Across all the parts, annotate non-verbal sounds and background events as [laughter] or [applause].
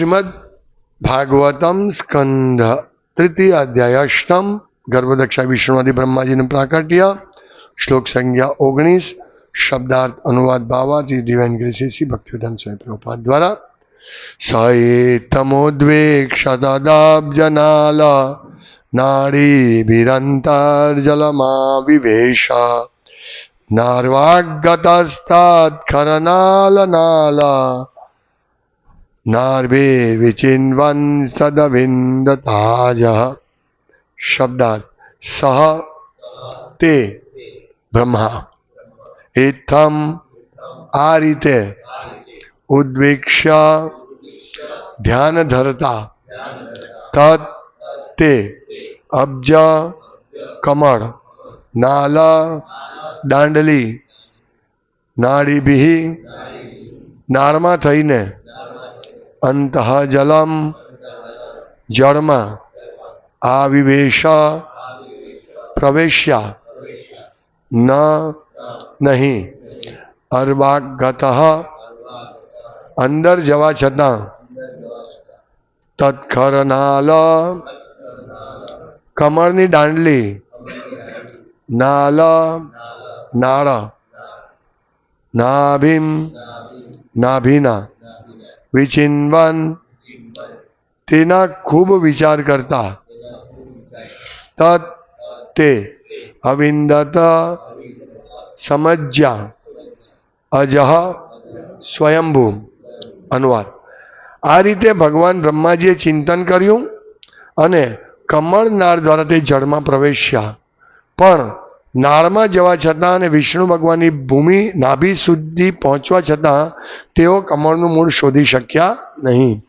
શ્રીમદ ભાગવતમ સ્કંધ તૃતીય અધ્યાય અષ્ટમ ગર્ભદક્ષા વિષ્ણુવાદી બ્રહ્માજીનું પ્રાકટ્ય શ્લોક સંખ્યા ઓગણીસ શબ્દાર્થ અનુવાદ ભાવાથી દિવ્યાન ગ્રેસી ભક્તિધામ સ્વામી પ્રભુપાદ દ્વારા સયેતમોદ્વેક્ષદાબ્જનાલ નાડીભિરંતર્જલમા વિવેશ નાર્વાગતસ્તાત્ખરનાલનાલા નાર્ભે વિચિન્વન સદવિંદતાજ શબ્દાર્થ સહ તે બ્રહ્મા ઇથમ આ રીતે ઉદ્વેક્ષ્ય ધ્યાન ધરતા તત તે અબ્જ કમળ નાલ દાંડલી નાડીભી નાળમાં થઈને અંતઃ જલમ જળમાં આવિવેશ પ્રવેશ્યા ન નહીં અર્વાગત અંદર જવા છતાં તત્ખરનાલ કમળની દાંડલી નાલ નાળ નાભીમ નાભીના વિચિન્વન તેના ખૂબ વિચાર કરતા તે અવિંદત સમજ્યા. અજહ સ્વયંભૂ. અનુવાદ. આ રીતે ભગવાન બ્રહ્માજીએ ચિંતન કર્યું અને કમળનાર દ્વારા તે જળમાં પ્રવેશ્યા. પણ નાળમાં જવા છતાં અને વિષ્ણુ ભગવાનની ભૂમિ નાભી સુધી પહોંચવા છતાં તેઓ કમળનું મૂળ શોધી શક્યા નહીં.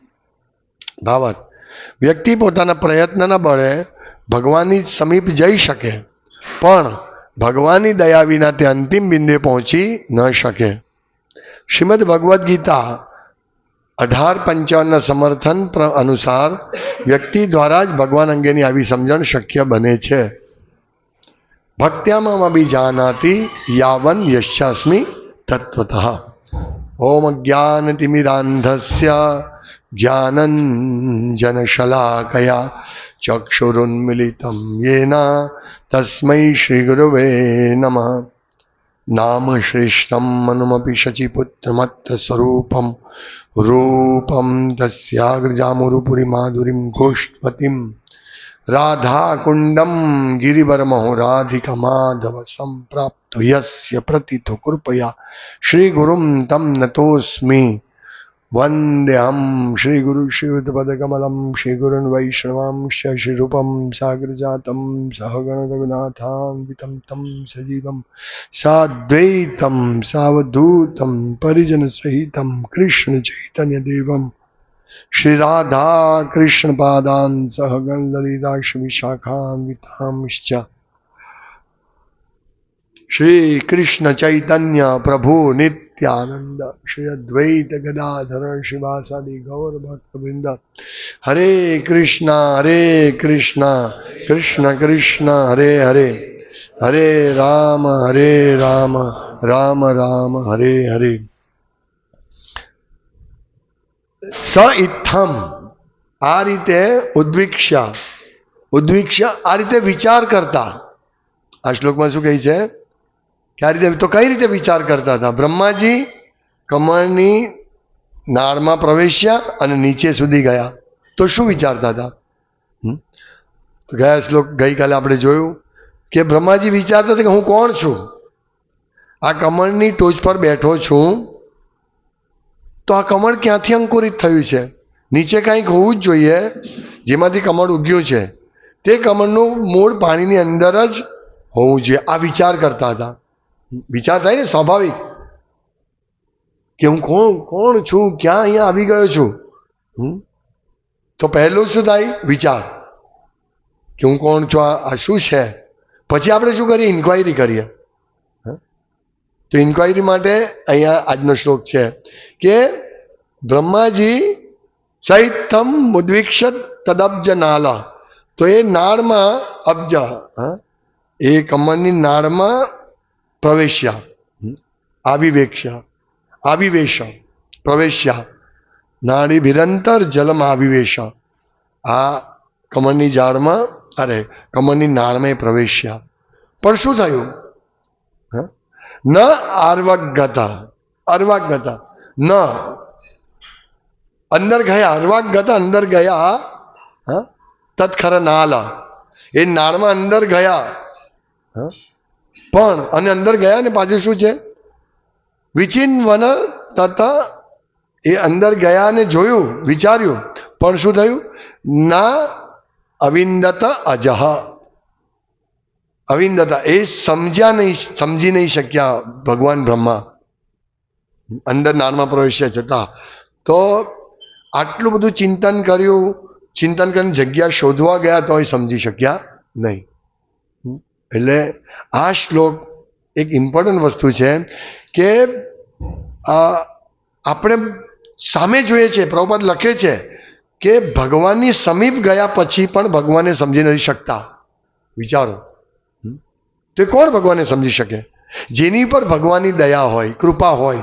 ભાવાર્થ, વ્યક્તિ પોતાના પ્રયત્નના બળે ભગવાનની સમીપ જઈ શકે, પણ ભગવાનની દયા વિના તે અંતિમ બિંદુએ પહોંચી ન શકે. શ્રીમદ ભગવદ્ ગીતા અઢાર પંચાવનના સમર્થન અનુસાર વ્યક્તિ દ્વારા જ ભગવાન અંગેની આવી સમજણ શક્ય બને છે. ભક્ત્યામપી જાનાતિ યાવન યશ્યાસ્મિ તત્વત ઓમ જ્ઞાનતિમિરાંધસ્ય જ્ઞાનંજનશલાકયા ચક્ષુરુન્મિલિતમ યેના તસ્મૈ શ્રી ગુરુવે નમઃ નામ શ્રેષ્ઠમ મનુમપી શચીપુત્રમત્ર સ્વરૂપમ રૂપમ તસ્યાગ્રજામુરુપુરી માધુરીમ ઘોષ્ટપતિમ રાધાકુંડમ ગિરિવરમહો રાધિકમાધવ સંપ્રાપ્ત યસ્ય પ્રતિતો કૃપયા શ્રીગુરુમ તમ નતોસ્મિ વંદ્યહમ શ્રીગુરુ શ્રીયુતપદકમલમ શ્રીગુરુન વૈષ્ણવાંશ શ્રીરૂપમ સાગરજાતમ સહગણરઘુનાથાન્વિતમ તમ સજીવમ સાદ્વૈતમ સાવધૂતમ પરિજનસહિતમ કૃષ્ણ ચૈતન્યદેવમ શ્રી રાધા કૃષ્ણ પાદાન સહગણ લલિતાક્ષ વિશાખાન્વિતાંશ્ચ શ્રી કૃષ્ણ ચૈતન્ય પ્રભુ નિત્યાનંદ શ્રી અદ્વૈત ગદાધર શિવાસાદિ ગૌર ભક્તવૃંદ હરે કૃષ્ણ હરે કૃષ્ણ કૃષ્ણ કૃષ્ણ હરે હરે હરે રામ હરે રામ રામ રામ હરે હરે સ ઇથમ આ રીતે ઉદ્વિક્ષા ઉદ્વિક્ષા આ રીતે વિચાર કરતા આ શ્લોકમાં શું કહે છે કે આ રીતે તો કઈ રીતે વિચાર કરતા હતા બ્રહ્માજી કમળની નાળમાં પ્રવેશ્યા અને નીચે સુધી ગયા તો શું વિચારતા હતા ગયા શ્લોક ગઈકાલે આપણે જોયું કે બ્રહ્માજી વિચારતા હતા કે હું કોણ છું આ કમળની ટોચ પર બેઠો છું તો આ કમળ ક્યાંથી અંકુરિત થયું છે? નીચે કાંઈક હોવું જ જોઈએ, જેમાંથી કમળ ઉગ્યું છે. તે કમળનું મૂળ પાણીની અંદર જ હોવું જોઈએ. આ વિચાર કરતા હતા. વિચાર થાય ને સ્વાભાવિક? કે હું કોણ કોણ છું, ક્યાં અહીંયા આવી ગયો છું? તો પહેલું શું થાય? વિચાર. કે હું કોણ છું, આ શું છે? પછી આપણે શું કરીએ? ઇન્ક્વાયરી કરીએ? તો ઇન્ક્વાયરી માટે અહીંયા આજનો શ્લોક છે. કે બ્રહ્માજી ચૈતમ મુદ્વિક્ષત તદબ્જ નાલા તો એ નાળમાં અબ્જ એ કમળની નાળમાં પ્રવેશ્યા? આવિવેક્ષ્યા આવિવેશ પ્રવેશ્યા. નાળી નિરંતર જલમ આવિવેશ આ કમળની ઝાડમાં અરે, કમળની નાળમાં પ્રવેશ્યા. પણ શું થયું? ન આર્વગતા અર્વાગતા ન. અંદર ગયા અર્વાગતા અંદર ગયા, હ? તત્ખર નાલ. એ નાળમાં અંદર ગયા, હ? પણ, અને અંદર ગયા ને પાછું શું છે? વિચિન વન તથા એ અંદર ગયા ને જોયું, વિચાર્યું, પણ શું થયું? ના અવિંદત અજહ. અવિંદતા, એ સમજ્યા નહીં, સમજી નહીં શક્યા ભગવાન બ્રહ્મા. અંદર નાનમાં પ્રવેશ્યા છતાં તો આટલું બધું ચિંતન કર્યું. ચિંતન કરીને જગ્યા શોધવા ગયા તોય સમજી શક્યા નહીં. એટલે આ શ્લોક એક ઇમ્પોર્ટન્ટ વસ્તુ છે કે આપણે સામે જોઈએ છે, પ્રભુપાદ લખે છે કે ભગવાનની સમીપ ગયા પછી પણ ભગવાનને સમજી નથી શકતા. વિચારો. તે કોણ ભગવાનને સમજી શકે? જેની પર ભગવાનની દયા હોય, કૃપા હોય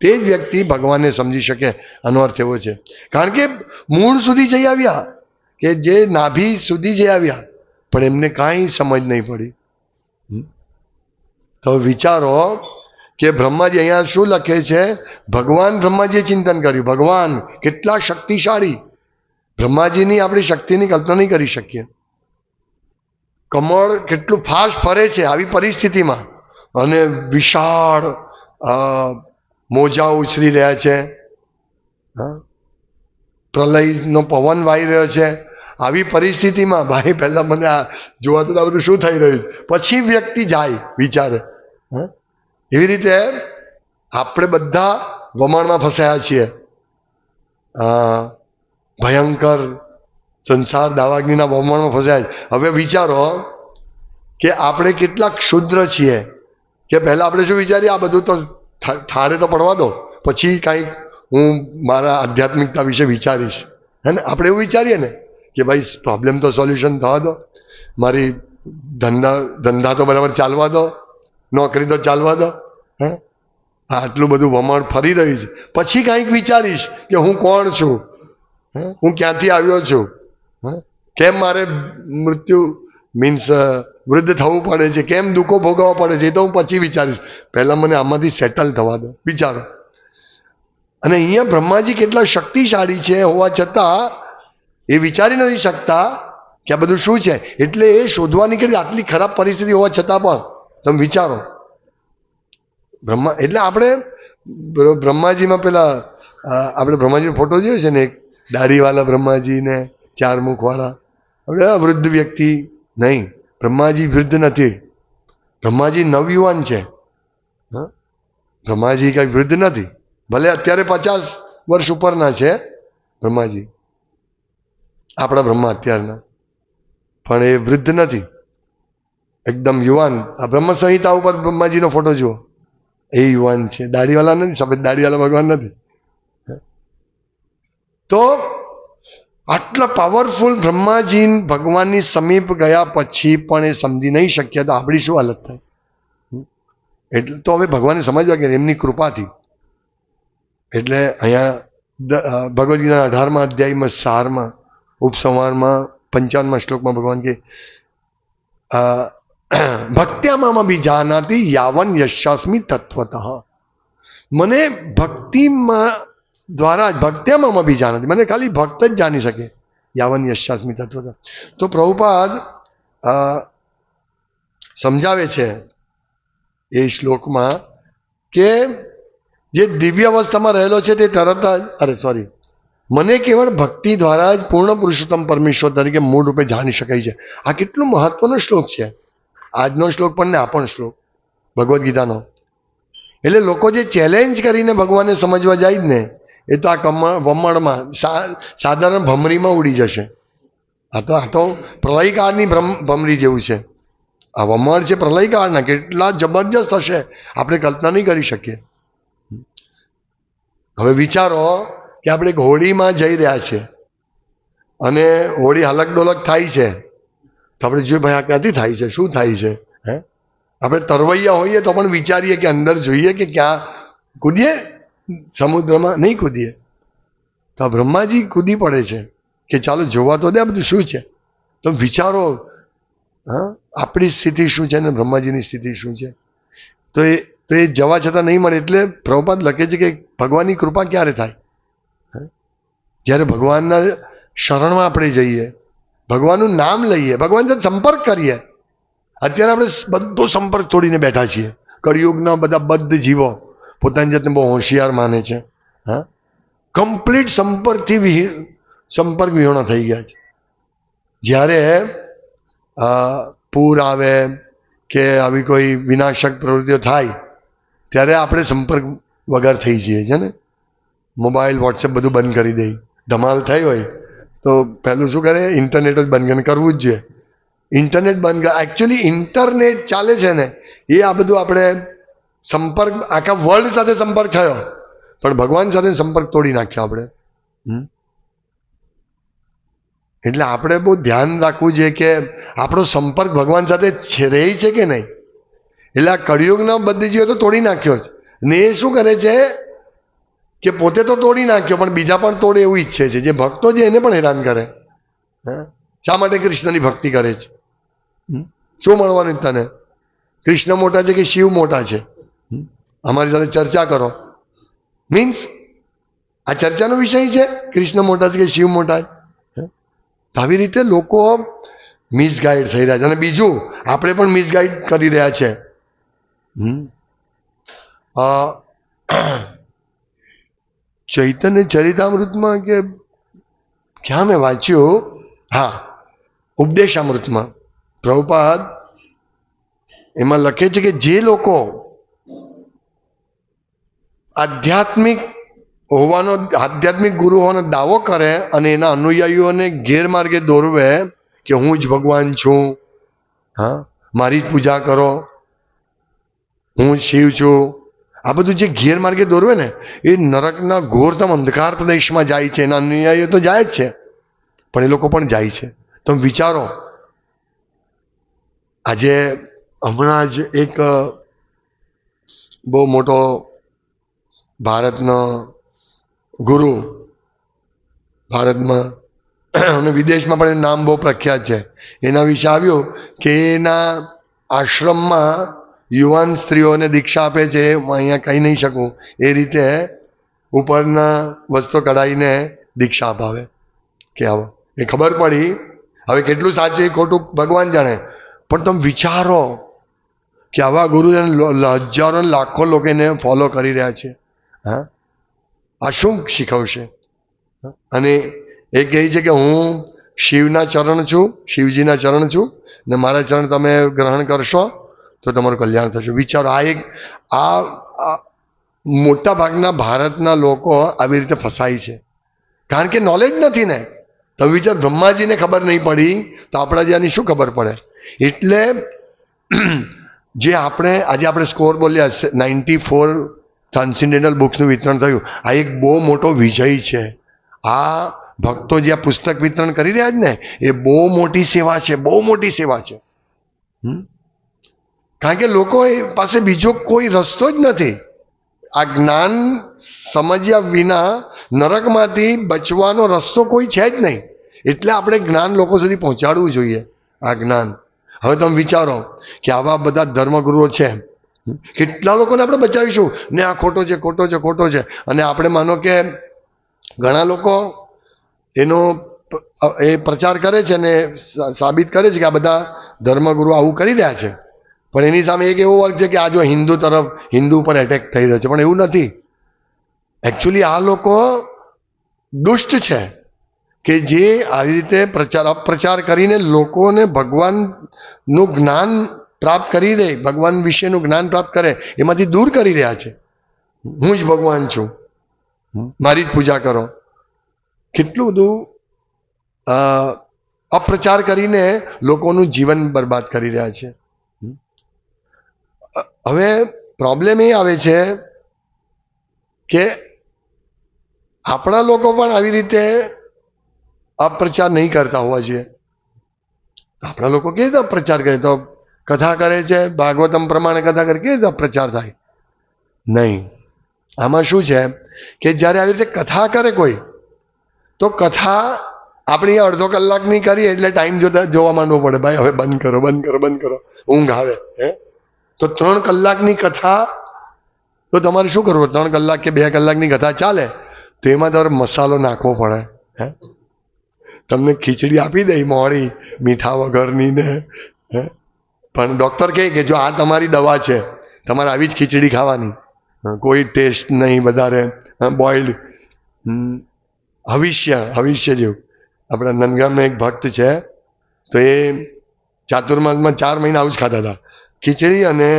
તે જ વ્યક્તિ ભગવાનને સમજી શકે, આનો અર્થ એવો છે. કારણ કે મૂળ સુધી જઈ આવ્યા, કે જે નાભી સુધી જઈ આવ્યા, પણ એમને કાંઈ સમજ નહીં પડી. તો વિચારો કે બ્રહ્માજી અહીંયા શું લખે છે? ભગવાન બ્રહ્માજીએ ચિંતન કર્યું. ભગવાન, કેટલા શક્તિશાળી. બ્રહ્માજીની આપણી શક્તિની કલ્પના નહીં કરી શકીએ. કમળ કેટલું ફાસ્ટ ફરે છે આવી પરિસ્થિતિમાં. અને વિશાળ મોજા ઉછળી રહ્યા છે. પ્રલયનો પવન વાઈ રહ્યો છે. આવી પરિસ્થિતિમાં ભાઈ પહેલાં મને આ જોવા તો બધું શું થઈ રહ્યું? પછી વ્યક્તિ જાય વિચારે. એવી રીતે આપણે બધા વમણમાં ફસાયા છીએ. ભયંકર સંસાર દાવાગ્નિના વમણમાં ફસાયા છે. હવે વિચારો કે આપણે કેટલા ક્ષુદ્ર છીએ. કે પહેલાં આપણે શું વિચારીએ? આ બધું તો ઠારે તો પડવા દો. પછી કાંઈક હું મારા આધ્યાત્મિકતા વિશે વિચારીશ. હે ને? આપણે એવું વિચારીએ ને કે ભાઈ પ્રોબ્લેમ તો સોલ્યુશન થવા દો. મારી ધંધા ધંધા તો બરાબર ચાલવા દો. નોકરી તો ચાલવા દો. હે? આટલું બધું વમણ ફરી રહ્યું છે. પછી કાંઈક વિચારીશ કે હું કોણ છું? હું ક્યાંથી આવ્યો છું? હા? કેમ મારે મૃત્યુ મીન્સ વૃદ્ધ થવું પડે છે. કેમ દુઃખો ભોગવવા પડે છે એ તો હું પછી વિચારીશ. પહેલાં મને આમાંથી સેટલ થવા દો. વિચારો. અને અહીંયા બ્રહ્માજી કેટલા શક્તિશાળી છે હોવા છતાં એ વિચારી નથી શકતા કે આ બધું શું છે. એટલે એ શોધવા નીકળી આટલી ખરાબ પરિસ્થિતિ હોવા છતાં પણ તમે વિચારો. બ્રહ્મા, એટલે આપણે બ્ર- બ્રહ્માજીમાં પેલા આપણે બ્રહ્માજીનો ફોટો જોયો છે ને એક દાઢીવાળા બ્રહ્માજી ને ચાર મુખવાળા આપણે વૃદ્ધ વ્યક્તિ નહીં, બ્રહ્માજી વૃદ્ધ નથી. બ્રહ્માજી નવયુવાન છે. બ્રહ્માજી કંઈ વૃદ્ધ નથી. ભલે અત્યારે પચાસ વર્ષ ઉપરના છે, બ્રહ્માજી. આપણા બ્રહ્મા અત્યારના. પણ એ વૃદ્ધ નથી. એકદમ યુવાન. આ બ્રહ્મ સંહિતા ઉપર બ્રહ્માજીનો ફોટો જુઓ. એ યુવાન છે. દાઢીવાળા નથી, સફેદ દાઢીવાલા ભગવાન નથી. તો આટલા પાવરફુલ બ્રહ્માજી ભગવાનની સમીપ ગયા પછી પણ એ સમજી નહીં શક્યા, તો આપણી શું હાલત થાય? એટલે તો હવે ભગવાનને સમજવા કે એમની કૃપાથી. એટલે અહીંયા ભગવદ્ ગીતાના અઢારમા અધ્યાયમાં, સારમાં ઉપસંહારમાં પંચાવનમાં શ્લોકમાં ભગવાન કે ભક્ત્યામાં બી જાનાતી યાવન યશાસ્મી તત્વત. મને ભક્તિમાં દ્વારા ભક્ત્યામાં બી જાનાતી. મને ખાલી ભક્ત જ જાણી શકે. યાવન યશાસ્મી તત્વ તો. પ્રભુપાદ સમજાવે છે એ શ્લોકમાં કે જે દિવ્ય અવસ્થામાં રહેલો છે તે તરત જ, અરે સોરી મને કેવળ ભક્તિ દ્વારા જ પૂર્ણ પુરુષોત્તમ પરમેશ્વર તરીકે મૂળ રૂપે જાણી શકાય છે. આ કેટલો મહત્વનો શ્લોક છે. આજનો શ્લોક પણ ને આ પણ શ્લોક. ભગવદ્ ગીતાનો. એટલે લોકો જે ચેલેન્જ કરીને ભગવાનને સમજવા જાય જ ને એ તો આ કમણ વમણમાં સાધારણ ભમરીમાં ઉડી જશે. આ તો આ તો પ્રલયકાળની ભ્રમ ભમરી જેવું છે. આ વમણ છે પ્રલયકાળના, કેટલા જબરજસ્ત હશે આપણે કલ્પના નહીં કરી શકીએ. હવે વિચારો કે આપણે હોળીમાં જઈ રહ્યા છીએ અને હોળી હલક ડોલક થાય છે, તો આપણે જોઈએ ભાઈ આ ક્યાંથી થાય છે? શું થાય છે? હે? આપણે તરવૈયા હોઈએ તો પણ વિચારીએ કે અંદર જોઈએ કે ક્યાં કૂદીએ? સમુદ્રમાં નહીં કૂદીએ. તો બ્રહ્માજી કૂદી પડે છે કે ચાલો જોવા તો દે બધું શું છે? તો વિચારો, હા, આપણી સ્થિતિ શું છે અને બ્રહ્માજીની સ્થિતિ શું છે? તો એ તો એ જવા છતાં નહીં મળે એટલે પ્રભુપાદ લખે છે કે ભગવાનની કૃપા ક્યારે થાય? જ્યારે ભગવાનના શરણમાં આપણે જઈએ, ભગવાનનું નામ લઈએ, ભગવાન સાથે સંપર્ક કરીએ, અત્યારે આપણે બધો સંપર્ક તોડીને બેઠા છીએ. કળિયુગના બધા બદ્ધ જીવો. પોતાની જાતને બહુ હોશિયાર માને છે, હા? કમ્પ્લીટ સંપર્કથી વિહી, સંપર્ક વિહોણા થઈ ગયા છે. જ્યારે પૂર આવે કે આવી કોઈ વિનાશક પ્રવૃત્તિઓ થાય, ત્યારે આપણે સંપર્ક વગર થઈ જઈએ છે ને? મોબાઈલ વોટ્સએપ બધું બંધ કરી દઈ ધમાલ થઈ હોય, તો પહેલું શું કરે? ઇન્ટરનેટ જ બંધ કરવું જ જોઈએ. ઇન્ટરનેટ બંધ એકચ્યુઅલી ઇન્ટરનેટ ચાલે છે ને? એ આ બધું આપણે સંપર્ક, આખા વર્લ્ડ સાથે સંપર્ક થયો. પણ ભગવાન સાથે સંપર્ક તોડી નાખ્યો આપણે? એટલે આપણે બહુ ધ્યાન રાખવું જોઈએ કે આપણો સંપર્ક ભગવાન સાથે છે, રહે છે કે નહીં? એટલે આ કળિયુગના બધી તો તોડી નાખ્યો છે ને એ શું કરે છે કે પોતે તો તોડી નાખ્યો, પણ બીજા પણ તોડે એવું ઈચ્છે છે. જે ભક્તો છે એને પણ હેરાન કરે. હા? શા માટે કૃષ્ણની ભક્તિ કરે છે? શું મળવાનું તને? કૃષ્ણ મોટા છે કે શિવ મોટા છે? અમારી સાથે ચર્ચા કરો. મીન્સ આ ચર્ચાનો વિષય છે, કૃષ્ણ મોટા છે કે શિવ મોટા આવી રીતે લોકો મિસગાઈડ થઈ રહ્યા છે. અને બીજું, આપણે પણ મિસગાઈડ કરી રહ્યા છે. [clears throat] ચૈતન્ય ચરિતામૃતમાં કે ક્યાં મેં વાંચ્યું? હા, ઉપદેશામૃતમાં. પ્રભુપાદ, એમાં લખે છે કે જે લોકો આધ્યાત્મિક હોવાનો, આધ્યાત્મિક ગુરુ હોવાનો દાવો કરે અને એના અનુયાયીઓને ગેરમાર્ગે દોરવે કે હું જ ભગવાન છું. હા, મારી જ પૂજા કરો. હું શિવ છું. આ બધું જે ગેરમાર્ગે દોરવે ને, એ નરકના ઘોરતમ અંધકાર પ્રદેશમાં જાય છે, એના અનુયાયીઓ તો જાય જ છે. પણ એ લોકો પણ જાય છે. તમે વિચારો, આજે હમણાં જ એક બહુ મોટો ભારતનો ગુરુ ભારતમાં [clears throat] અને વિદેશમાં પણ એનું નામ બહુ પ્રખ્યાત છે. એના વિશે આવ્યું કે એના આશ્રમમાં યુવાન સ્ત્રીઓને દીક્ષા આપે છે, હું અહીંયા કહી નહીં શકું. એ રીતે ઉપરના વસ્તુ કઢાઈને દીક્ષા અપાવે. કે આવો. એ ખબર પડી. હવે કેટલું સાચું ખોટું ભગવાન જાણે. પણ તમે વિચારો કે આવા ગુરુજન હજારો લાખો લોકો એને ફોલો કરી રહ્યા છે. હા? આ શું શીખવશે? અને એ કહે છે કે હું શિવના ચરણ છું, શિવજીના ચરણ છું, ને મારા ચરણ તમે ગ્રહણ કરશો તો તમારું કલ્યાણ થશે. વિચારો, આ એક, આ મોટા ભાગના ભારતના લોકો આવી રીતે ફસાય છે. કારણ કે નોલેજ નથી ને. તમે વિચાર, બ્રહ્માજીને ખબર નહીં પડી તો આપણા જ્યાંની શું ખબર પડે? એટલે જે આપણે, આજે આપણે સ્કોર બોલ્યા નાઇન્ટી ફોર ટ્રાન્સેન્ડેન્ટલ બુક્સનું વિતરણ થયું. આ એક બહુ મોટો વિજય છે. આ ભક્તો જે આ પુસ્તક વિતરણ કરી રહ્યા છે ને, એ બહુ મોટી સેવા છે, બહુ મોટી સેવા છે? કારણ કે લોકો પાસે બીજો કોઈ રસ્તો જ નથી. આ જ્ઞાન સમજ્યા વિના નરકમાંથી બચવાનો રસ્તો કોઈ છે જ નહીં. એટલે આપણે જ્ઞાન લોકો સુધી પહોંચાડવું જોઈએ, આ જ્ઞાન. હવે તમે વિચારો કે આવા બધા ધર્મગુરુઓ છે કેટલા લોકોને આપણે બચાવીશું? ને આ ખોટો છે ખોટો છે ખોટો છે. અને આપણે માનો કે ઘણા લોકો એનો એ પ્રચાર કરે છે ને સાબિત કરે છે કે આ બધા ધર્મગુરુ આવું કરી રહ્યા છે. પણ એની સામે એક એવો વર્ગ છે કે આ જો હિન્દુ તરફ, હિન્દુ ઉપર એટેક થઈ રહ્યો છે. પણ એવું નથી. એકચ્યુઅલી આ લોકો દુષ્ટ છે કે જે આવી રીતે પ્રચાર અપપ્રચાર કરીને લોકોને ભગવાનનું જ્ઞાન પ્રાપ્ત કરી દે, ભગવાન વિશેનું જ્ઞાન પ્રાપ્ત કરે, એમાંથી દૂર કરી રહ્યા છે. હું જ ભગવાન છું. મારી જ પૂજા કરો. કેટલું બધું અપ્રચાર કરીને લોકોનું જીવન બરબાદ કરી રહ્યા છે. હવે પ્રોબ્લેમ એ આવે છે કે આપણા લોકો પણ આવી રીતે અપ્રચાર નહીં કરતા હોવા જોઈએ. આપણા લોકો કેવી રીતે અપ્રચાર કરે? તો કથા કરે છે, ભાગવતમ પ્રમાણે કથા કરે, કેવી રીતે અપપ્રચાર થાય? નહીં. આમાં શું છે કે જ્યારે આવી રીતે કથા કરે કોઈ, તો કથા આપણી અડધો કલાકની કરી એટલે ટાઈમ જોતા જોવા માંડવો પડે. ભાઈ, હવે બંધ કરો બંધ કરો બંધ કરો. ઊંઘ આવે, હે? તો ત્રણ કલાકની કથા, તો તમારે શું કરવું? ત્રણ કલાક કે બે કલાકની કથા ચાલે, તો એમાં તમારે મસાલો નાખવો પડે, હે? તમને ખીચડી આપી દે મોડી, મીઠા વગરની ને, હે? પણ ડૉક્ટર કહે કે જો આ તમારી દવા છે, તમારે આવી જ ખીચડી ખાવાની. કોઈ ટેસ્ટ નહીં, વધારે બોઇલ્ડ હવિષ્ય હવિષ્ય જેવું. આપણા નંદગામનો એક ભક્ત છે, તો એ ચાતુર્માસમાં ચાર મહિના આવું જ ખાતા હતા. ખીચડી અને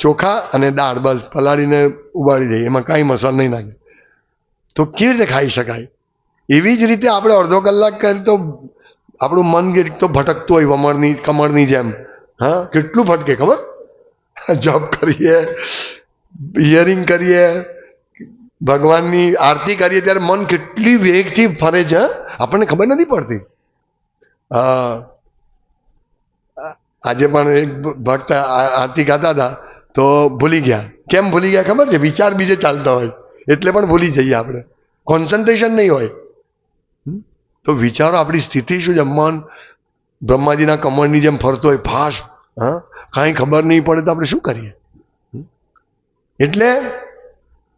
ચોખા અને દાળ, બસ, પલાળીને ઉબાડી દઈએ. એમાં કાંઈ મસાલો નહીં નાખે તો કેવી રીતે ખાઈ શકાય? એવી જ રીતે આપણે અડધો કલાક કરી તો આપણું મન તો ભટકતું હોય, વમળની, કમળની જેમ. હા? કેટલું ભટકે, ખબર? જોબ કરીએ હિયરિંગ કરીએ, ભગવાનની આરતી કરીએ, ત્યારે મન કેટલી વેગથી ફરે છે? આપણને ખબર નથી પડતી. આજે પણ એક ભક્ત આરતી ગાતા હતા, તો ભૂલી ગયા. કેમ ભૂલી ગયા ખબર છે? વિચાર બીજે ચાલતા હોય. એટલે પણ ભૂલી જઈએ આપણે. કોન્સન્ટ્રેશન નહીં હોય? તો વિચારો આપણી સ્થિતિ શું છે? બ્રહ્માજીના કમળની જેમ ફરતો હોય ફાસ હા? કાંઈ ખબર નહીં પડે તો આપણે શું કરીએ? એટલે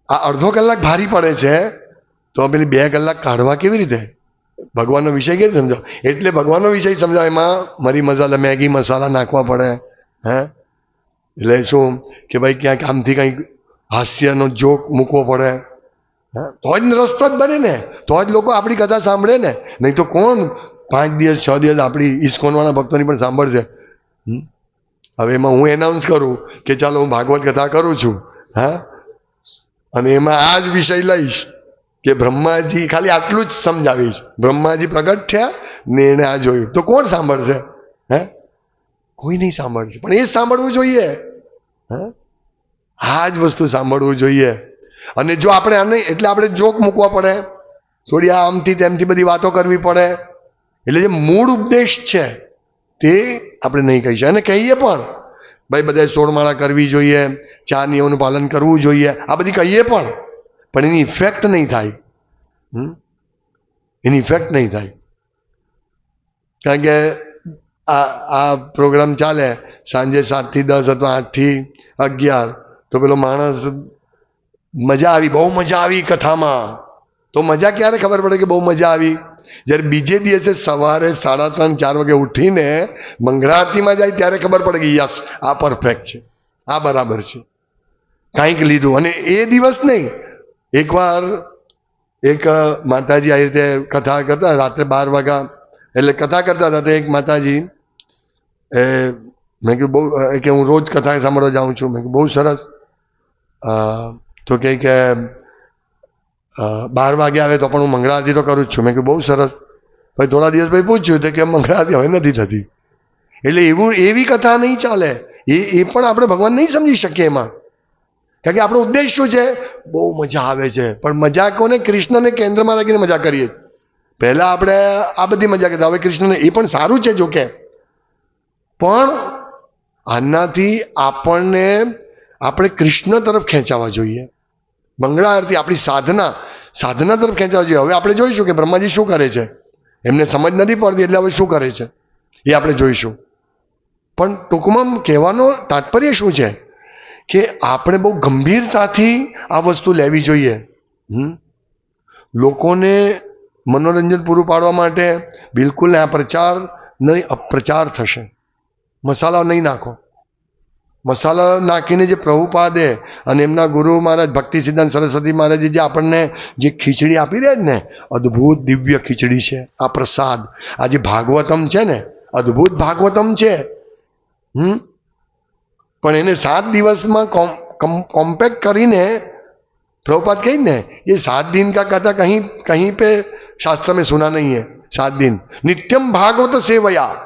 આ અડધો કલાક ભારી પડે છે, તો પેલી બે કલાક કાઢવા કેવી રીતે? ભગવાનનો વિષય કેવી સમજાવો? એટલે ભગવાનનો વિષય સમજાવ, એમાં મરી મસાલા, મેગી મસાલા નાખવા પડે, હે? એટલે શું? કે ભાઈ ક્યાંક આમથી કંઈક હાસ્યનો જોક મૂકવો પડે. હા? તો જ રસપ્રદ બને ને. તો જ લોકો આપણી કથા સાંભળે ને. નહીં તો કોણ પાંચ દિવસ, છ દિવસ આપણી ઇસ્કોનવાળા ભક્તોની પણ સાંભળશે? હવે એમાં હું એનાઉન્સ કરું કે ચાલો હું ભાગવત કથા કરું છું. હા? અને એમાં આ જ વિષય લઈશ કે બ્રહ્માજી ખાલી આટલું જ સમજાવીશ. બ્રહ્માજી પ્રગટ થયા ને એને આ જોયું. તો કોણ સાંભળશે? હે? કોઈ નહીં સાંભળશે. પણ એ જ સાંભળવું જોઈએ. હા? આ જ વસ્તુ સાંભળવું જોઈએ. અને જો આપણે આને એટલે આપણે જોક મૂકવા પડે. થોડી આ આમથી તેમથી બધી વાતો કરવી પડે. એટલે જે મૂળ ઉપદેશ છે, તે આપણે નહીં કહી શકીએ. અને કહીએ પણ, ભાઈ, બધાએ સોળમાળા કરવી જોઈએ ચાર નિયમોનું પાલન કરવું જોઈએ. આ બધી કહીએ પણ પણ એની ઇફેક્ટ નહીં થાય? એની ઇફેક્ટ નહીં થાય. કારણ કે આ આ પ્રોગ્રામ ચાલે. સાંજે સાતથી દસ અથવા આઠથી અગિયાર. તો પેલો માણસ મજા આવી, બહુ મજા આવી કથામાં. તો મજા ક્યારે ખબર પડે કે બહુ મજા આવી? જ્યારે બીજે દિવસે સવારે સાડા ત્રણ, ચાર વાગે ઉઠીને મંગળા આરતીમાં જાય ત્યારે ખબર પડે કે યસ, આ પરફેક્ટ છે, આ બરાબર છે. કાંઈક લીધું. અને એ દિવસ નહીં. એકવાર એક માતાજી આવી રીતે કથા કરતા, રાત્રે બાર વાગ્યા, એટલે કથા કરતા હતા તો એક માતાજી એ મેં કીધું બહુ કે હું રોજ કથા સાંભળવા જાઉં છું. મેં કીધું બહુ સરસ. તો કહે કે બાર વાગે આવે તો પણ હું મંગળા આરતી તો કરું જ છું. મેં કીધું, બહુ સરસ. પછી થોડા દિવસ પછી પૂછ્યું કે મંગળા આરતી હવે નથી થતી. એટલે એવું, એવી કથા નહીં ચાલે. એ એ પણ આપણે ભગવાન નહીં સમજી શકીએ એમાં. કારણ કે આપણો ઉદ્દેશ શું છે? બહુ મજા આવે છે. પણ મજા કોને કૃષ્ણને કેન્દ્રમાં રાખીને મજા કરીએ. પહેલાં આપણે આ બધી મજા કરતા હવે કૃષ્ણને એ પણ સારું છે જોકે. પણ આનાથી આપણને, આપણે કૃષ્ણ તરફ ખેંચાવા જોઈએ. મંગળા આરતી આપણી સાધના સાધના તરફ ખેંચાવા હવે આપણે જોઈશું કે બ્રહ્માજી શું કરે છે? એમને સમજ નથી પડતી એટલે હવે શું કરે છે? એ આપણે જોઈશું. પણ ટૂંકમાં કહેવાનો તાત્પર્ય શું છે? કે આપણે બહુ ગંભીરતાથી આ વસ્તુ લેવી જોઈએ? લોકોને મનોરંજન પૂરું પાડવા માટે બિલકુલ આ પ્રચાર નહીં, અપ્રચાર થશે. મસાલા નહીં નાખો. મસાલા નાખીને જે પ્રભુપાદે અને એમના ગુરુ મહારાજ, ભક્તિ સિદ્ધાંત સરસ્વતી મહારાજે જે આપણને જે ખીચડી આપી રહ્યા ને, અદ્ભુત દિવ્ય ખીચડી છે, આ પ્રસાદ. આ જે ભાગવતમ છે ને, અદ્ભુત ભાગવતમ છે. હમ? પણ એને સાત દિવસમાં કોમ્પેક્ટ કરીને પ્રભુપાદ કહી ને, એ સાત દિન કા કરતા કહી કહી પે શાસ્ત્ર મેં સુના નહીં હે. સાત દિન. નિત્યમ ભાગવત સેવયા.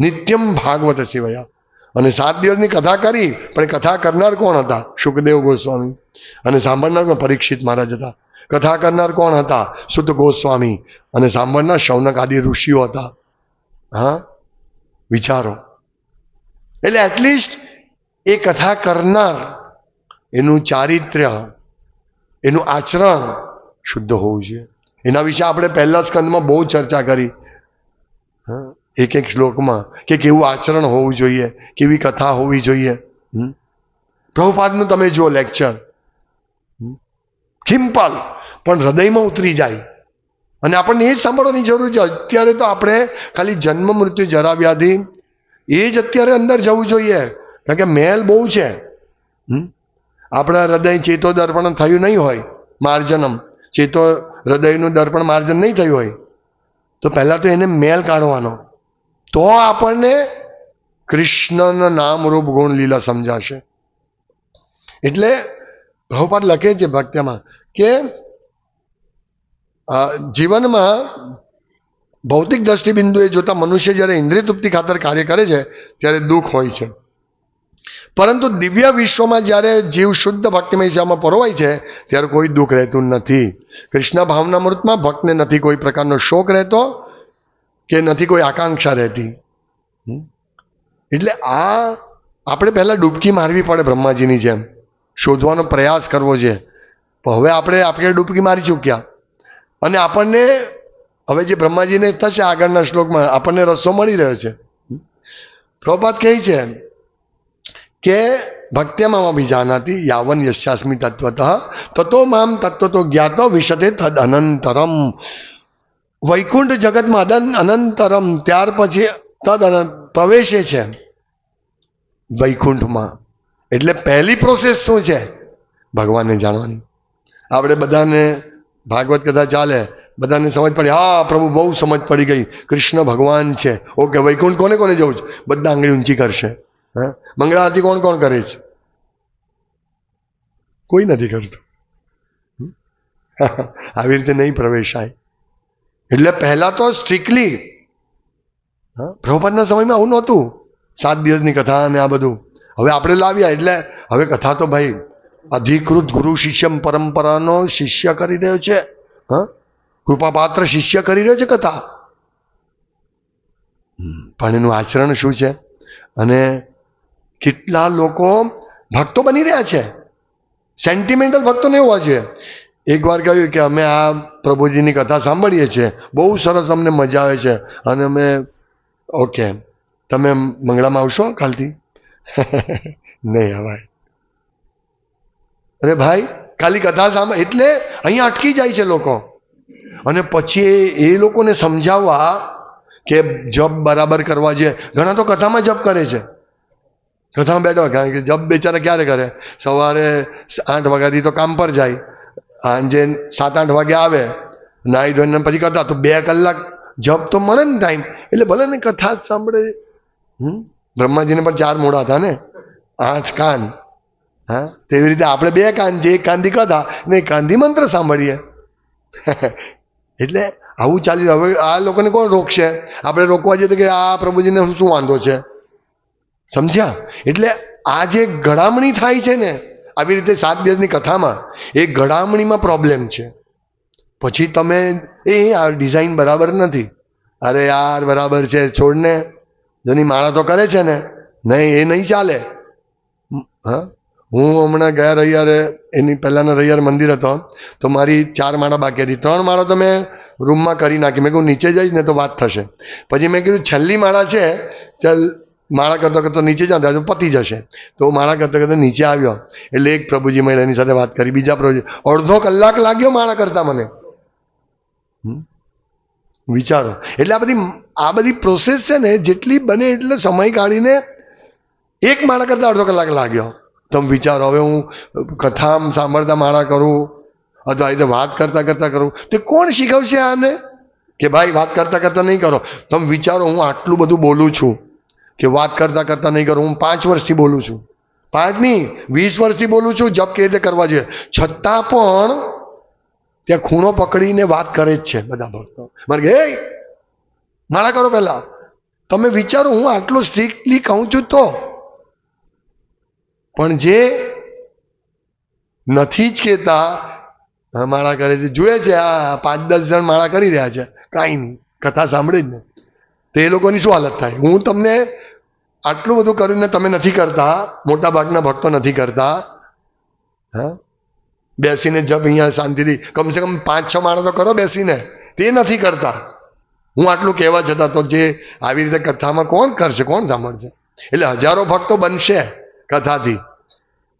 નિત્યમ ભાગવત સેવયા. અને સાત દિવસની કથા કરી, પણ કથા કરનાર કોણ હતા? સુખદેવ ગોસ્વામી. અને સાંભળનાર પરીક્ષિત મહારાજ હતા. કથા કરનાર કોણ હતા? શુદ્ધ ગોસ્વામી. અને સાંભળનાર શૌનક આદિ ઋષિઓ હતા. હા? વિચારો. એટલે એટલીસ્ટ એ કથા કરનાર, એનું ચારિત્ર્ય એનું આચરણ શુદ્ધ હોવું જોઈએ. એના વિશે આપણે પહેલા સ્કંદમાં બહુ ચર્ચા કરી. હા? એક એક શ્લોકમાં કે કેવું આચરણ હોવું જોઈએ, કેવી કથા હોવી જોઈએ? પ્રભુપાદનું તમે જુઓ લેક્ચર સિમ્પલ, પણ હૃદયમાં ઉતરી જાય. અને આપણને એ જ સાંભળવાની જરૂર છે, અત્યારે તો આપણે ખાલી જન્મ, મૃત્યુ, જરા, વ્યાધિ, એ જ અત્યારે અંદર જવું જોઈએ. કારણ કે મેલ બહુ છે? આપણા હૃદય ચેતો દર્પણ થયું નહીં હોય, માર્જનમ. ચેતો હૃદયનું દર્પણ, માર્જન નહીં થયું હોય. તો પહેલાં તો એને મેલ કાઢવાનો. તો આપણને કૃષ્ણના નામ રૂપ ગુણ લીલા સમજાશે. એટલે પ્રભુપાદ લખે છે ભક્ત્યમાં કે જીવનમાં ભૌતિક દ્રષ્ટિબિંદુએ જોતા મનુષ્ય જ્યારે ઇન્દ્રિય તૃપ્તિ ખાતર કાર્ય કરે છે, ત્યારે દુઃખ હોય છે. પરંતુ દિવ્ય વિશ્વમાં જ્યારે જીવ શુદ્ધ ભક્તિમય સેવામાં પરોવાય છે, ત્યારે કોઈ દુઃખ રહેતું નથી. કૃષ્ણ ભાવનામૃતમાં ભક્તને નથી કોઈ પ્રકારનો શોક રહેતો કે નથી કોઈ આકાંક્ષા રહેતી? એટલે આ આપણે પહેલાં ડૂબકી મારવી પડે બ્રહ્માજીની જેમ. શોધવાનો પ્રયાસ કરવો છે. હવે આપણે આપણે ડૂબકી મારી ચૂક્યા. અને આપણને હવે જે બ્રહ્માજીને થશે આગળના શ્લોકમાં, આપણને રસ્તો મળી રહ્યો છે. પ્રભાત કહે છે કે ભક્ત્યમાં અભિજાનાતી યાવન યશ્યાસ્મી તત્વતઃ તતો મામ તત્વતો જ્ઞાતો વિશતે તદ અનંતરમ વૈકુંઠ જગતમાં અનંતરમ, ત્યાર પછી તદ પ્રવેશે છે વૈકુંઠમાં. એટલે પહેલી પ્રોસેસ શું છે? ભગવાનને જાણવાની. આપણે બધાને ભાગવત કથા ચાલે, બધાને સમજ પડી, હા, પ્રભુ, બહુ સમજ પડી ગઈ. કૃષ્ણ ભગવાન છે. ઓકે, વૈકુંઠ કોને કોને જવું છે? બધા આંગળી ઊંચી કરશે. હા? મંગળા આરતી કોણ કોણ કરે છે? કોઈ નથી કરતું. [laughs] આવી રીતે નહીં પ્રવેશાય. એટલે પહેલા તો સ્ટ્રિકલી પ્રભુપાદના સમયમાં આવું નહોતું. સાત દિવસની કથા અને આ બધું. હવે આપણે લાવ્યા એટલે હવે કથા તો ભાઈ, અધિકૃત ગુરુ શિષ્યમ પરંપરાનો શિષ્ય કરી રહ્યો છે, હા? કૃપાપાત્ર શિષ્ય કરી રહ્યો છે કથા. પણ એનું આચરણ શું છે? અને કેટલા લોકો ભક્તો બની રહ્યા છે? સેન્ટિમેન્ટલ ભક્તો નહીં હોવા જોઈએ. એકવાર કહ્યું કે અમે આ પ્રભુજીની કથા સાંભળીએ છીએ. બહુ સરસ અમને મજા આવે છે. અને અમે, ઓકે, તમે મંગળામાં આવશો કાલથી? [laughs] નહીં અવાય. અરે ભાઈ ખાલી કથા સાંભળ એટલે અહીંયા અટકી જાય છે લોકો. અને પછી એ લોકોને સમજાવવા કે જપ બરાબર કરવા જોઈએ ઘણા તો કથામાં જપ કરે છે. કથામાં બેઠો કારણ કે જપ બેચારા ક્યારે કરે? સવારે આઠ વાગ્યાથી તો કામ પર જાય. સાંજે સાત આઠ વાગે આવે, નાહી ધોઈને પછી કરતા, તો બે કલાક જપ તો મળે ને ટાઈમ એટલે ભલે ને કથા સાંભળે. હમ? બ્રહ્માજીને પણ ચાર મોડા હતા ને? આઠ કાન. હા? તેવી રીતે આપણે બે કાન, જે એક કાનથી કથા ને એક કાનથી મંત્ર સાંભળીએ. [laughs] એટલે આવું ચાલી હવે આ લોકોને કોણ રોકશે? આપણે રોકવા જઈએ તો કે આ પ્રભુજીને શું વાંધો છે? સમજ્યા? એટલે આ જે ઘડામણી થાય છે ને આવી રીતે સાત દિવસની કથામાં એ ઘડામણીમાં પ્રોબ્લેમ છે. પછી તમે એ, આ ડિઝાઇન બરાબર નથી. અરે યાર, બરાબર છે, છોડને. જેની માળા તો કરે છે ને. નહીં, એ નહીં ચાલે. હા? હું હમણાં ગયા રવિવારે, એની પહેલાંના રવિવારે મંદિર હતો, તો મારી ચાર માળા બાકી હતી. ત્રણ માળા તો મેં રૂમમાં કરી નાખી. મેં કહ્યું નીચે જઈશ ને તો વાત થશે. પછી મેં કીધું છેલ્લી માળા છે, ચાલ માળા કરતાં કરતાં નીચે જાઉં તો પતી જશે. તો માળા કરતાં કરતો નીચે આવ્યો. એટલે એક પ્રભુજી મળે એની સાથે વાત કરી. બીજા પ્રભુજી, અડધો કલાક લાગ્યો માળા કરતા મને. વિચારો. એટલે આ બધી આ બધી પ્રોસેસ છે ને, જેટલી બને એટલે સમય કાઢીને એક માળા કરતા અડધો કલાક લાગ્યો. તમે વિચારો, હવે હું કથા સાંભળતા માળા કરું, અથવા રીતે વાત કરતા કરતા કરું. તે કોણ શીખવશે આને? કે ભાઈ, વાત કરતા કરતા નહીં કરો. તમે વિચારો, હું આટલું બધું બોલું છું. કે વાત કરતા કરતા નહીં કરું હું પાંચ વર્ષથી બોલું છું. પાંચ નહીં વીસ વર્ષથી બોલું છું જપ કેવી રીતે કરવા જોઈએ. છતાં પણ ત્યાં ખૂણો પકડીને વાત કરે જ છે બધા ભક્તો. મારે કે "એય, માળા કરો પહેલા. તમે વિચારો હું આટલું સ્ટ્રિક્ટલી કહું છું તો. પણ જે નથી જ કહેતા માળા કરે છે જોઈએ છે આ પાંચ દસ જણ માળા કરી રહ્યા છે. કાંઈ નહીં કથા સાંભળી જ ને. તો એ લોકોની શું હાલત થાય? હું તમને આટલું બધું કરીને તમે નથી કરતા મોટા ભાગના ભક્તો નથી કરતા. હા? બેસીને જપ અહીંયા શાંતિથી. કમસે કમ પાંચ છ માણસો કરો બેસીને. તે નથી કરતા. હું આટલું કહેવા છતાં તો જે આવી રીતે કથામાં કોણ કરશે, કોણ સાંભળશે? એટલે હજારો ભક્તો બનશે કથાથી.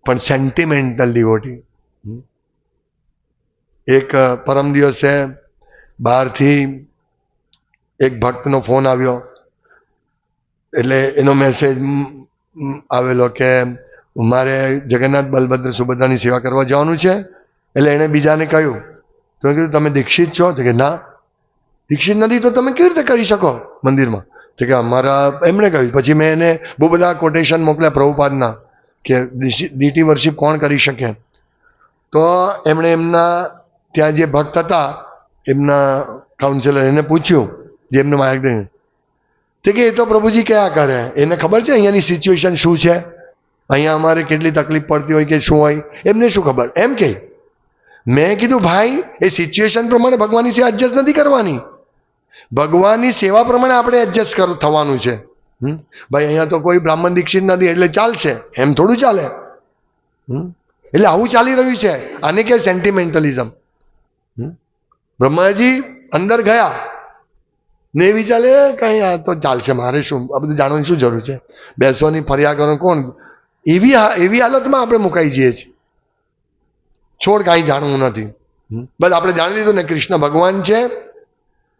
પણ સેન્ટિમેન્ટલ ડિવોટી એક પરમ દિવસે બહારથી એક ભક્તનો ફોન આવ્યો. એટલે એનો મેસેજ આવેલો કે મારે જગન્નાથ બલભદ્ર સુભદ્રાની સેવા કરવા જવાનું છે. એટલે એણે બીજાને કહ્યું, તો મેં કીધું, તમે દીક્ષિત છો? તો કે, ના. દીક્ષિત નથી તો તમે કેવી રીતે કરી શકો મંદિરમાં? તો કે, અમારા, એમણે કહ્યું. પછી મેં એને બહુ બધા કોટેશન મોકલ્યા પ્રભુપાદના કે ડીટી વર્ષિપ કોણ કરી શકે? તો એમણે એમના, ત્યાં જે ભક્ત હતા, એમના કાઉન્સિલર એને પૂછ્યું જે એમને માર્ગદર્શન તે કે, એ તો પ્રભુજી કયા કરે? એને ખબર છે અહીંયાની સિચ્યુએશન શું છે? અહીંયા અમારે કેટલી તકલીફ પડતી હોય કે શું હોય? એમને શું ખબર? એમ કે, મેં કીધું, ભાઈ, એ સિચ્યુએશન પ્રમાણે ભગવાનની સેવા એડજસ્ટ નથી કરવાની. ભગવાનની સેવા પ્રમાણે આપણે એડજસ્ટ કર, થવાનું છે? ભાઈ, અહીંયા તો કોઈ બ્રાહ્મણ દીક્ષિત નથી, એટલે ચાલશે. એમ થોડું ચાલે? એટલે આવું ચાલી રહ્યું છે. આને કે સેન્ટિમેન્ટલિઝમ બ્રહ્માજી અંદર ગયા. ને એ વિચારે કઈ આ તો ચાલશે, મારે શું, આ બધું જાણવાની શું જરૂર છે? બેસવાની ફર્યા કરો કોણ? એવી એવી હાલતમાં આપણે મુકાઈ જઈએ છીએ. છોડ કાંઈ જાણવું નથી. બસ આપણે જાણી લીધું ને, કૃષ્ણ ભગવાન છે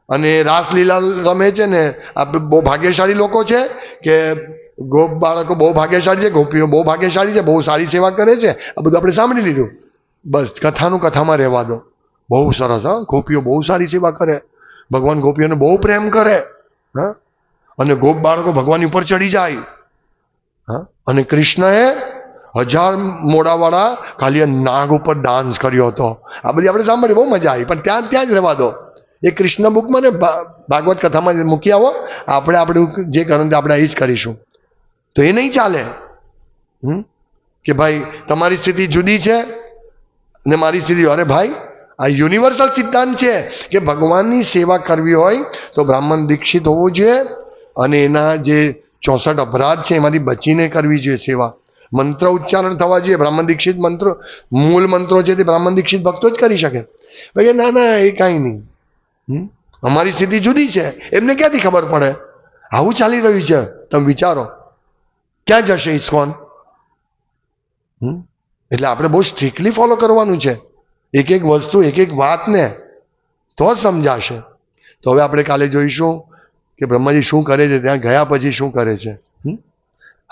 અને રાસલીલા રમે છે ને આપણે બહુ ભાગ્યશાળી લોકો છે કે ગોપ બાળકો બહુ ભાગ્યશાળી છે, ગોપીઓ બહુ ભાગ્યશાળી છે, બહુ સારી સેવા કરે છે, આ બધું આપણે સાંભળી લીધું. બસ કથાનું કથામાં રહેવા દો. બહુ સરસ, હા. ગોપીઓ બહુ સારી સેવા કરે. ભગવાન ગોપીઓને બહુ પ્રેમ કરે, હા? અને ગોપ બાળકો ભગવાનની ઉપર ચડી જાય, હા? અને કૃષ્ણએ હજાર મોડાવાળા ખાલી નાગ ઉપર ડાન્સ કર્યો હતો. આ બધી આપણે સાંભળી, બહુ મજા આવી. પણ ત્યાં ત્યાં જ રહેવા દો. એ કૃષ્ણ બુકમાં ને ભાગવત કથામાં મૂકી આવો, આપણે આપણું જે કરવાનું તે આપણે એ જ કરીશું. તો એ નહીં ચાલે. હમ? કે ભાઈ, તમારી સ્થિતિ જુદી છે ને મારી સ્થિતિ, અરે ભાઈ આ યુનિવર્સલ સિદ્ધાંત છે કે ભગવાનની સેવા કરવી હોય તો બ્રાહ્મણ દીક્ષિત હોવો જોઈએ અને એના જે ચોસઠ અપરાધ છે એમાંથી બચીને કરવી જોઈએ સેવા. મંત્ર ઉચ્ચારણ થવા જોઈએ. બ્રાહ્મણ દીક્ષિત મંત્રો, મૂળ મંત્રો છે તે બ્રાહ્મણ દીક્ષિત ભક્તો જ કરી શકે. ભાઈ ના ના, એ કાંઈ નહીં? અમારી સ્થિતિ જુદી છે. એમને ક્યાંથી ખબર પડે? આવું ચાલી રહ્યું છે. તમે વિચારો. ક્યાં જશે ઇસ્કોન એટલે આપણે બહુ સ્ટ્રિક્ટલી ફોલો કરવાનું છે. એક એક વસ્તુ એક એક વાતને તો જ સમજાશે તો હવે આપણે કાલે જોઈશું કે બ્રહ્માજી શું કરે છે, ત્યાં ગયા પછી શું કરે છે?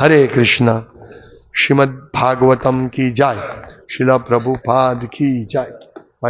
હરે કૃષ્ણ, શ્રીમદ ભાગવતમ કી જાય, શિલા પ્રભુપાદ કી જાય